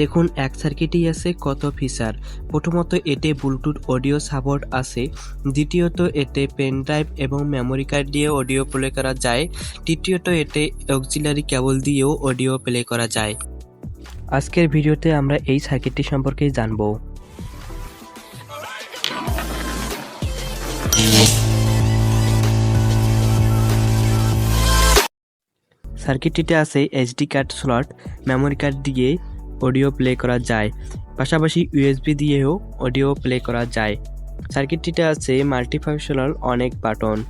দেখুন, এক সার্কিটেই আছে, কত ফিচার প্রথমত, এতে ব্লুটুথ অডিও সাপোর্ট আছে। দ্বিতীয়ত, এতে পেন ড্রাইভ এবং মেমোরি কার্ড দিয়ে অডিও প্লে করা যায়। তৃতীয়ত, এতে অক্সিলারি কেবল দিয়েও অডিও প্লে করা যায়। আজকের ভিডিওতে আমরা এই সার্কিটটি সম্পর্কে জানব। সার্কিটটিতে আছে HD card slot memory card দিয়ে অডিও প্লে করা যায়। পাশাপাশি ইউএসবি দিয়েও অডিও প্লে করা যায়। সার্কিটটিতে আছে মাল্টিফাংশনাল অনেক বাটন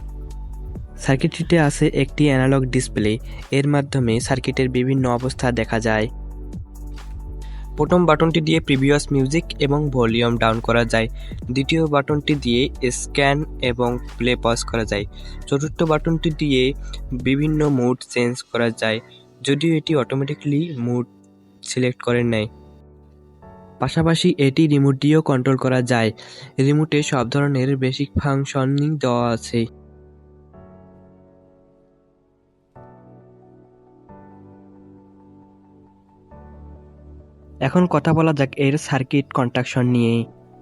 সার্কিটটিতে আছে একটি অ্যানালগ ডিসপ্লে এর মাধ্যমে সার্কিটের বিভিন্ন অবস্থা দেখা যায়। প্রথম বাটনটি দিয়ে প্রিভিয়াস মিউজিক এবং ভলিউম ডাউন করা যায়। দ্বিতীয় বাটনটি দিয়ে স্ক্যান এবং প্লে পজ করা যায়। চতুর্থ বাটনটি দিয়ে বিভিন্ন মুড চেঞ্জ করা যায়। যদিও এটি অটোমেটিক্যালি মুড সিলেক্ট করেন নাই। পাশাপাশি এটি রিমোট দিয়েও কন্ট্রোল করা যায়। রিমোটে সব ধরনের বেসিক ফাংশনই দেওয়া আছে। এখন কথা বলা যাক এর সার্কিট কন্ট্রাকশন নিয়ে।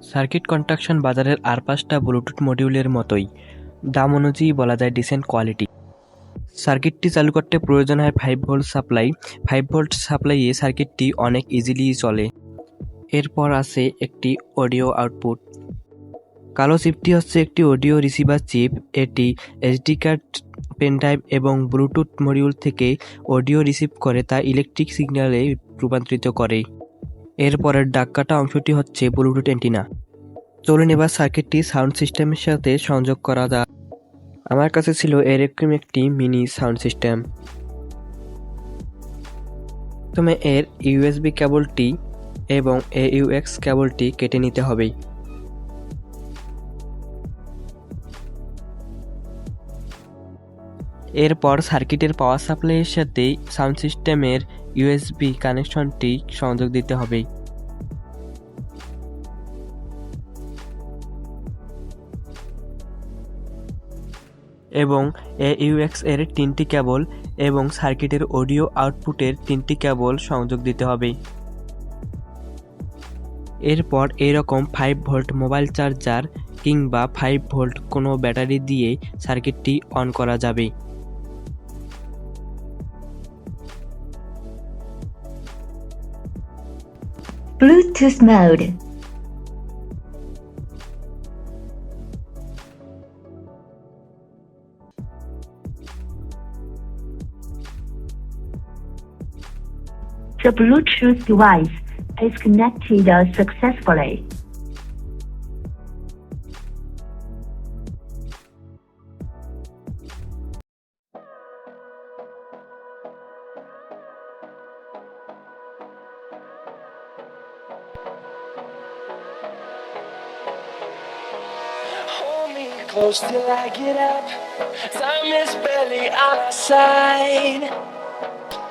সার্কিট কন্ট্রাকশন বাজারের আর পাঁচটা ব্লুটুথ মডিউলের মতোই। দাম অনুযায়ী বলা যায় ডিসেন্ট কোয়ালিটি সার্কিটটি চালু করতে প্রয়োজন হয় five volt supply five volt সাপ্লাইয়ে সার্কিটটি অনেক ইজিলি চলে। এরপর আছে একটি অডিও আউটপুট কালো চিপটি হচ্ছে একটি অডিও রিসিভার চিপ এটি এসডি কার্ড পেনড্রাইভ এবং ব্লুটুথ মডিউল থেকে অডিও রিসিভ করে তা ইলেকট্রিক সিগন্যালে রূপান্তরিত করে। এরপরের ডাক্কাটা অংশটি হচ্ছে ব্লুটুথ অ্যান্টিনা চলুন এবার সার্কিটটি সাউন্ড সিস্টেমের সাথে সংযোগ করা যাক। আমার কাছে ছিল এরকম একটি মিনি সাউন্ড সিস্টেম। প্রথমে এর ইউএসবি কেবলটি এবং এ ইউএক্স কেবলটি কেটে নিতে হবে। এরপর সার্কিটের পাওয়ার সাপ্লাইয়ের সাথে সাউন্ড সিস্টেমের ইউএসবি কানেকশনটি সংযোগ দিতে হবে। এবং এ এইউএক্স এর তিনটি কেবল এবং সার্কিটের অডিও আউটপুটের তিনটি কেবল সংযোগ দিতে হবে এরপর এরকম ফাইভ ভোল্ট মোবাইল চার্জার কিংবা ফাইভ ভোল্ট কোনো ব্যাটারি দিয়ে সার্কিটটি অন করা যাবে Bluetooth mode. The Bluetooth device is connected successfully. Close till I get up. Time is barely on our side.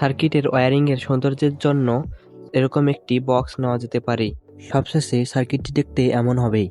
সার্কিটের ওয়ারিংয়ের সৌন্দর্যের জন্য এরকম একটি বক্স নেওয়া যেতে পারে। সবশেষে সার্কিটটি দেখতে এমন হবেই